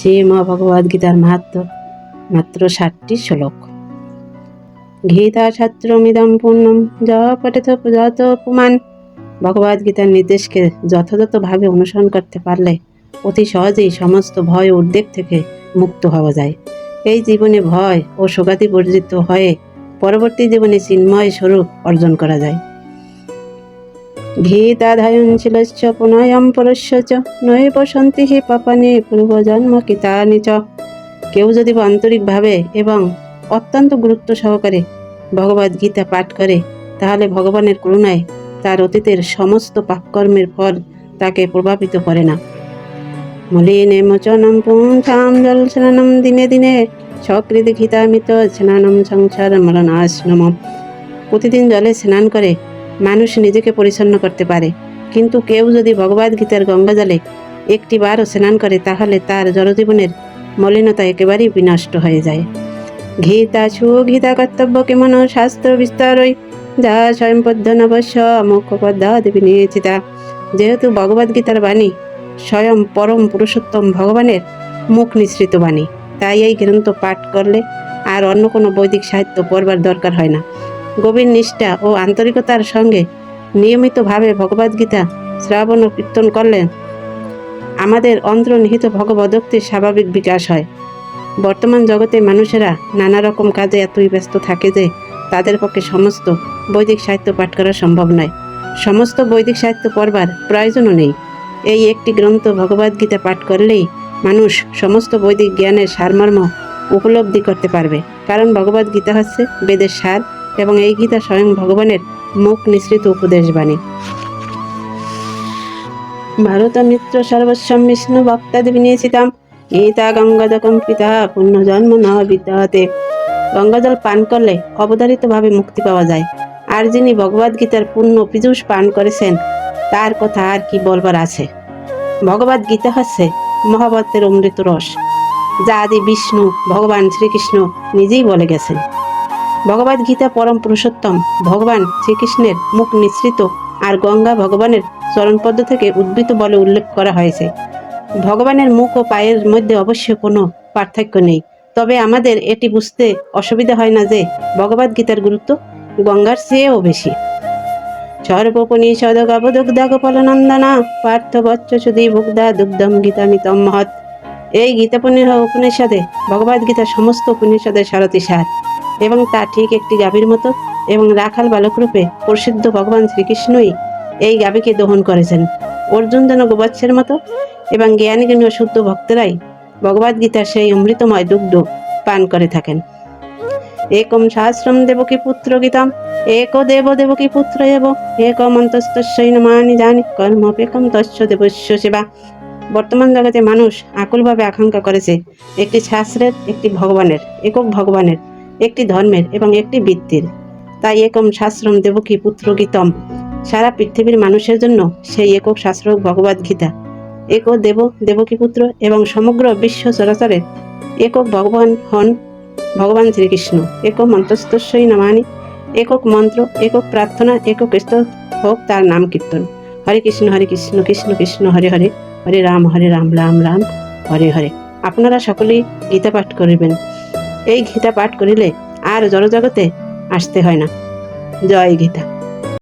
শ্রীম ভগবদ্গীতার মাহাত্ম মাত্র ষাটটি শ্লোক। গীতা ছাত্রমিদম পূর্ণম য পঠেত যত পুমান ভগবদ্গীতার নির্দেশকে যথাযথভাবে অনুসরণ করতে পারলে অতি সহজেই সমস্ত ভয় উদ্বেগ থেকে মুক্ত হওয়া যায়। এই জীবনে ভয় ও শোকাতি বর্জিত হয়ে পরবর্তী জীবনে চিন্ময় স্বরূপ অর্জন করা যায়। গীতাধায়ন ছিলশ্চ পুনয়ম পরস্য চ নৈব সন্তি হি পাপানি পূর্বজন্ম কিতানি চ কেউ যদি আন্তরিকভাবে এবং অত্যন্ত গুরুত্ব সহকারে ভগবদ গীতা পাঠ করে তাহলে ভগবানের করুণায় তার অতীতের সমস্ত পাপকর্মের ফল তাকে প্রভাবিত করে না। মলিনে মোচনম পুংসাম জল স্নানম দিনে দিনে সকৃতি ঘিতামিত স্নানম সংসার মরণাশ্রম প্রতিদিন জলে স্নান করে মানুষ নিজেকে পরিচ্ছন্ন করতে পারে। কিন্তু কেউ যদি ভগবদ গীতার গঙ্গা জলে একটি বারও স্নান করে, তাহলে তার জলজীবনের মলিনতা একেবারেই বিনষ্ট হয়ে যায়। গীতা সু গীতা কর্তব্য, কেমন শাস্ত্র বিস্তারই? যা স্বয়ংপদ্য নবস্য মুখ্য পদ্মাদি বিনিয়েছিতা যেহেতু ভগবদ গীতার বাণী স্বয়ং পরম পুরুষোত্তম ভগবানের মুখ নিঃসৃত বাণী, তাই এই গ্রন্থ পাঠ করলে আর অন্য কোনো বৈদিক সাহিত্য পড়বার দরকার হয় না। গভীর নিষ্ঠা ও আন্তরিকতার সঙ্গে নিয়মিতভাবে ভগবদ্গীতা শ্রাবণ ও কীর্তন করলে আমাদের অন্তর্নিহিত ভগবদক্তির স্বাভাবিক বিকাশ হয়। বর্তমান জগতে মানুষেরা নানা রকম কাজে এতই ব্যস্ত থাকে যে তাদের পক্ষে সমস্ত বৈদিক সাহিত্য পাঠ করা সম্ভব নয়। সমস্ত বৈদিক সাহিত্য পড়বার প্রয়োজনও নেই। এই একটি গ্রন্থ ভগবদ্গীতা পাঠ করলেই মানুষ সমস্ত বৈদিক জ্ঞানের সারমর্ম উপলব্ধি করতে পারবে। কারণ ভগবদ্গীতা হচ্ছে বেদের সার এবং এই গীতা স্বয়ং ভগবানের মুখ নিঃসৃত উপদেশ বাণী। ভারত মিত্র সর্বস্বম বিষ্ণু ভক্তাদি নিয়েছিতাম গীতা গঙ্গাদকম পিতা পুণ্য জন্ম বিদ্যাতে গঙ্গাজল পান করলে অবধারিতভাবে মুক্তি পাওয়া যায়। আর যিনি ভগবদ গীতার পূর্ণ পীযুষ পান করেছেন, তার কথা আর কি বলবার আছে? ভগবদ গীতা হচ্ছে মহাভারতের অমৃত রস, যা আদি বিষ্ণু ভগবান শ্রীকৃষ্ণ নিজেই বলে গেছেন। ভগবদ গীতা পরম পুরুষোত্তম, ভগবান শ্রীকৃষ্ণের মুখ নিঃসৃত আর গঙ্গা ভগবানের চরণপদ্ম থেকে উদ্ভূত বলে উল্লেখ করা হয়েছে। ভগবানের মুখ ও পায়ের মধ্যে অবশ্য কোনো পার্থক্য নেই। তবে আমাদের এটি বুঝতে অসুবিধা হয় না যে ভগবদ গীতার গুরুত্ব গঙ্গার চেয়েও বেশি। সর্বোপনিষদ পার্থ বচ্চ সুদী ভুগ্ধা দুগ্ধম গীতামিতম মহৎ। এই গীতাপনি উপনিষদে ভগবদ গীতার সমস্ত উপনিষদের সারথী সার। এবং তা ঠিক একটি গাভীর মতো এবং রাখাল বালকরূপে প্রসিদ্ধ ভগবান শ্রীকৃষ্ণই এই গাভীকে দহন করেছেন। অর্জুন যেন গোবাচ্ছের মতো এবং জ্ঞানীজ্ঞানী ও শুদ্ধ ভক্তরাই ভগবদ গীতার সেই অমৃতময় দুগ্ধ পান করে থাকেন। একম সহস্রম দেবকী পুত্র গীতম, এক দেব দেবকী পুত্র এব এক মন্তস্তস্যই নমানি জানি কর্মপেকম তস্য দেবস্য সেবা। বর্তমান জগতে মানুষ আকুলভাবে আকাঙ্ক্ষা করেছে, একটি শাস্ত্রের, একটি ভগবানের, একক ভগবানের একটি ধর্মের এবং একটি বৃত্তির। তাই একম শাস্ত্রম দেবকী পুত্র গীতম। সারা পৃথিবীর মানুষের জন্য সেই একক শাস্ত্র ভগবদ গীতা। এক দেব, দেবকী পুত্র এবং সমগ্র বিশ্ব চরাচরের একক ভগবান হন ভগবান শ্রীকৃষ্ণ। এক মন্ত্রস্তস্যই নামানি একক মন্ত্র, একক প্রার্থনা, একক হোক তার নাম কীর্তন। হরে কৃষ্ণ হরে কৃষ্ণ কৃষ্ণ কৃষ্ণ, হরে হরে। হরে রাম হরে রাম রাম রাম, হরে হরে। আপনারা সকলেই গীতা পাঠ করিবেন। এই গীতা পাঠ করিলে আর জড়জগতে আসতে হয় না। জয় গীতা।